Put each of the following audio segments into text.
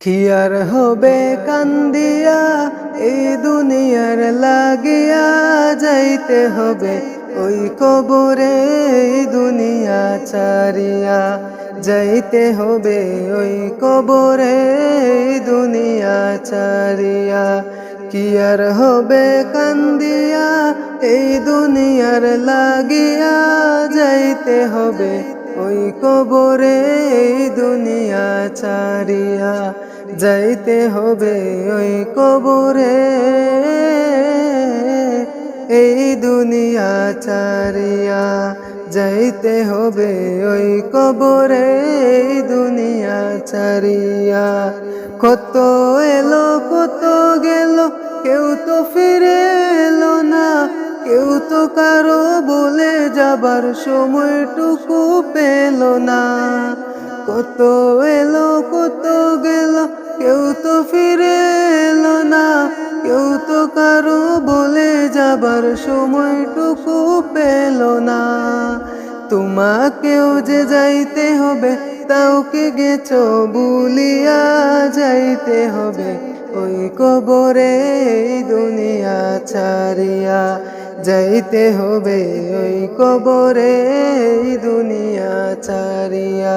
কি আর হবে কান্দিয়া? এই দুনিয়ার লাগিয়া যাইতে হবে। ওই কবরে দুনিয়া চারিয়া যাইতে হবে। ওই কবরে দুনিয়া চারিয়া কি আর হবে কান্দিয়া? এই দুনিয়ার লাগিয়া যাইতে হবে। ওই কবরে দুনিয়া চারিয়া যাইতে হবে ওই কবরে। এই দুনিয়া চারিয়া যাইতে হবে ওই কবরে। এই দুনিয়া চারিয়া কত এলো, কত গেল, কেউ তো ফিরে এলো না। কেউ তো কারও বলে যাবার সময়টুকু পেল না। কত এলো, কত গেল তো ফিরে এলো না, কেউ তো কারও বলে যাবার সময়টুকু পেল না। তোমাকেও যে যাইতে হবে, তাও কি গেছো বুলিয়া যাইতে হবে। ওই কবরে দুনিয়া ছাড়িয়া যাইতে হবে। ওই কবরে দুনিয়া ছাড়িয়া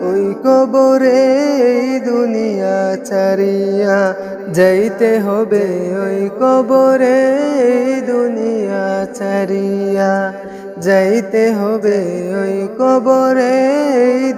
ওই কবরে দুনিয়া চারিয়া যাইতে হবে। ওই কবরে দুনিয়া চারিয়া যাইতে হবে। ওই কবরে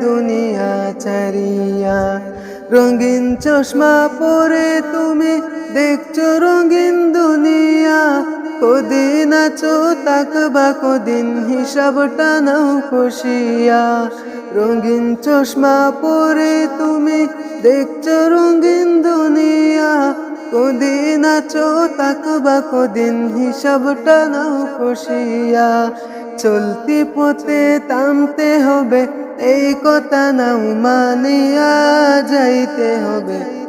দুনিয়া চারিয়া রঙিন চশমা পরে তুমি দেখছ রঙিন দুনিয়া। কদিন আছো তাকবা কদিন হিসাবটা নাও খুশিয়া রঙিন চশমা পরে তুমি দেখছ রঙিন দুনিয়া। কদিন আছো তাকবা কদিন হিসাবটা নাও খুশিয়া চলতি পথে থামতে হবে, এই কথা নাও মানিয়া যাইতে হবে।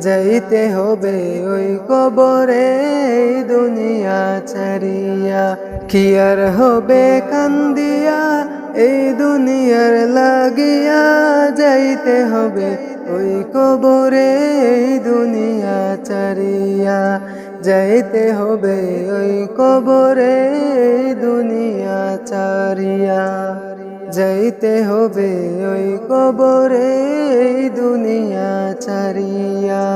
যাইতে হবে ওই কবরে দুনিয়া ছাড়িয়া। কি আর হবে কান্দিয়া, এই দুনিয়ার লাগিয়া। যাইতে হবে ওই কবরে দুনিয়া ছাড়িয়া। যাইতে হবে ওই কবরে দুনিয়া ছাড়িয়া। যাইতে হবে ওই কবরে দুনিয়া ছাড়িয়া।